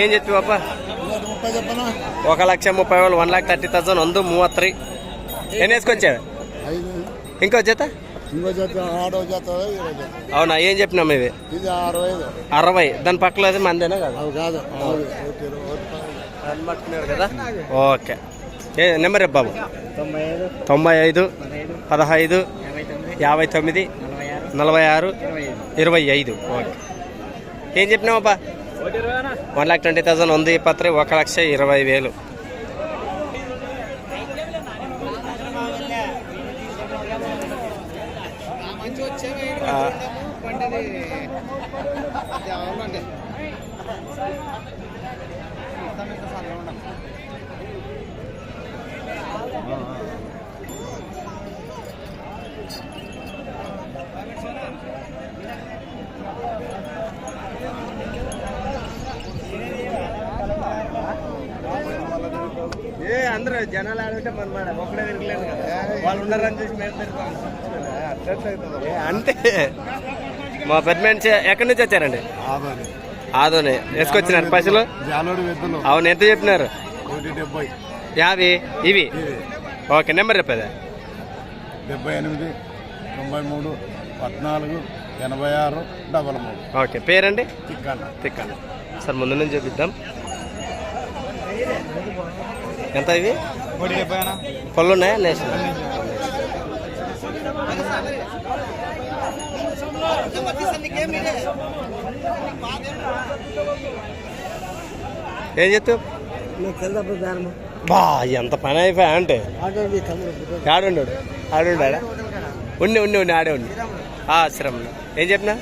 ఏం ಚೆಪ್ತೀವಪ್ಪ ఒక లక్ష ముప్పై వేలు వన్ ల్యాక్ థర్టీ థౌసండ్ ಒಂದು మూవత్ త్రీ వేసుకొచ్చావు? ఇంకో జత? ఇంకో జత ఆడో జత అవునా ఏం చెప్పినాం ఇది అరవై అరవై. దాని పక్కన అది మందేనా కాదు? కదా. ఓకే. ఏ నెంబర్ బాబు. తొంభై ఐదు. పదహైదు. యాభై తొమ్మిది. నలభై ఆరు. ఇరవై ఐదు. ఓకే. ఏం చెప్పినావబ్బా వన్ లాక్ ట్వంటీ థౌసండ్ ఉంది ఇప్పత్రి ఒక లక్ష ఇరవై వేలు. అందరూ జనాలు ఆడుంటే మన మాట ఒక్కడే తిరగలేదు కదా. వాళ్ళు ఉన్నారని చూసి మేము తిరుగుతాం. అంతే. మా పెద్ద మనిషి ఎక్కడి నుంచి వచ్చారండి? ఆదాని. ఆదోని. వేసుకొచ్చినారు వెద్దులు అవును ఎంత చెప్పినారు? యాభై ఇవి? ఓకే నెంబర్ చెప్పేదా డెబ్బై ఎనిమిది తొంభై మూడు పద్నాలుగు ఎనభై ఆరు డబల్ మూడు. ఓకే పేరండి? తిక్కన్న. తిక్కాలి సార్ ముందు నుంచి చూపిద్దాం. ఎంత ఇవి ఒకటి డెబ్బై అన్న పళ్ళు ఉన్నాయా నేషన్ ఏం చెప్తావు బా ఎంత పని అయిపోయా అంటే ఆడుండాడు ఆడుండాడా ఉండి ఉండి ఉండి ఆడే ఉండి శ్రమ ఏం చెప్పినా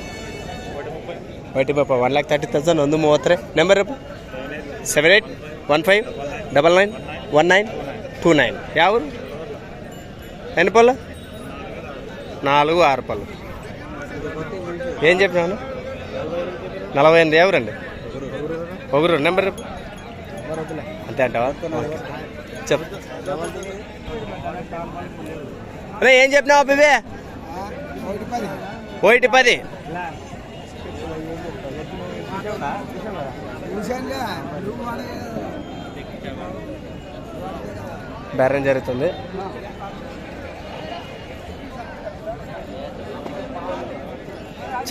ఒకటి పాప వన్ లాక్ థర్టీ థౌసండ్ ಒಂದು ಮೂವತ್ತರ నెంబర్ రేపు seven eight one five double One nine two nine yeah ఎన్ని పళ్ళు నాలుగు ఆరు పళ్ళు ఏం చెప్పినాను నలభై ఎనిమిది ఎవరండి ఒకరు నెంబర్ రేపు అంతే అంటావా చెప్ అరే ఏం చెప్పినావు బిబే ఒకటి పది బేరం జరుగుతుంది.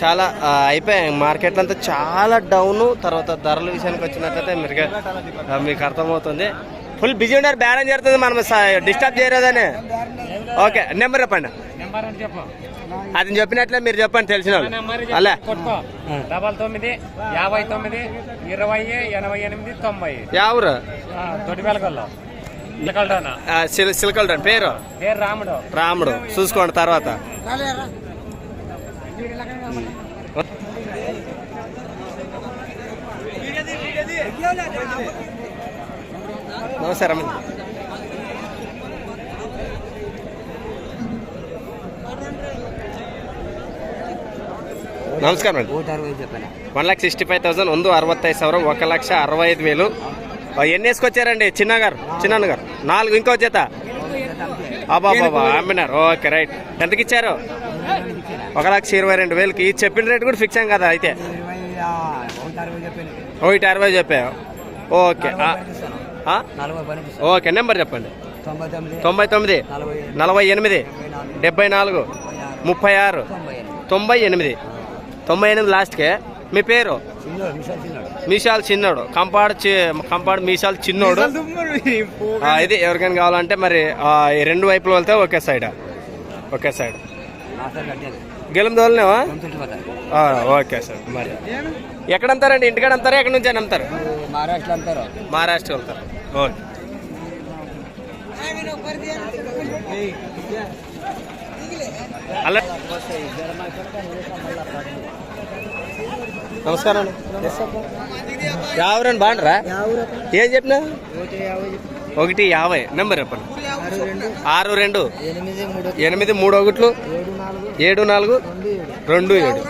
చాలా అయిపోయాయి. మార్కెట్ అంతా చాలా డౌన్. తర్వాత ధరల విషయానికి వచ్చినట్లయితే మీరు మీకు అర్థమవుతుంది. ఫుల్ బిజీ ఉన్నారు బేరం జరుగుతుంది మనం డిస్టర్బ్ చేయలేదని ఓకే నెంబర్ చెప్పండి. అది చెప్పినట్లే మీరు చెప్పండి తెలిసిన అలా. డబల్ తొమ్మిది యాభై తొమ్మిది ఇరవై ఎనభై ఎనిమిది తొంభై. యా ఊరు సిలకల్డన్ పేరు? రాముడు. రాముడు. చూసుకోండి తర్వాత. నమస్కారం. నమస్కారం అండి. One lakh sixty five thousand ಒಂದು సవరం ఒక లక్ష అరవై ఐదు వేలు. ఎన్ని వేసుకొచ్చారండి? చిన్న గారు చిన్న గారు నాలుగు ఇంకో చేత అబ్బాబాబా అమ్మినారు. Okay right. ఎంతకి ఇచ్చారు? ఒక లక్ష ఇరవై రెండు వేలకి. చెప్పిన రేట్ కూడా ఫిక్స్ అయ్యాం కదా అయితే. ఒకటి అరవై చెప్పావు ఓకే ఓకే నెంబర్ చెప్పండి. తొంభై తొమ్మిది నలభై నలభై ఎనిమిది డెబ్బై నాలుగు ముప్పై ఆరు తొంభై ఎనిమిది. తొంభై ఎనిమిది లాస్ట్కే. మీ పేరు? మీసాల్ చిన్నోడు. కంపాడు చి- కంపాడు మీసాల్ చిన్నోడు. ఆ, ఇది ఎవరికైనా కావాలంటే మరి ఆ, ఈ రెండు వైపులు వెళ్తే ఒకే సైడ్ ఒకే సైడ్ గెలం దోలనేవా ఆ, ఓకే సార్ మరి. ఎక్కడ అంతారండి? ఇంటికాడ అంతారా? ఎక్కడి నుంచి అని అమ్ముతారు మహారాష్ట్ర అంటారు మహారాష్ట్ర వెళ్తారు. ఓకే. అలా నమస్కారం అండి. యావరండి బాగుండరా ఏం చెప్పినా ఒకటి యాభై. నెంబర్ చెప్పండి. ఆరు రెండు. ఎనిమిది మూడు ఒకట్లు. ఏడు నాలుగు. రెండు ఏడు.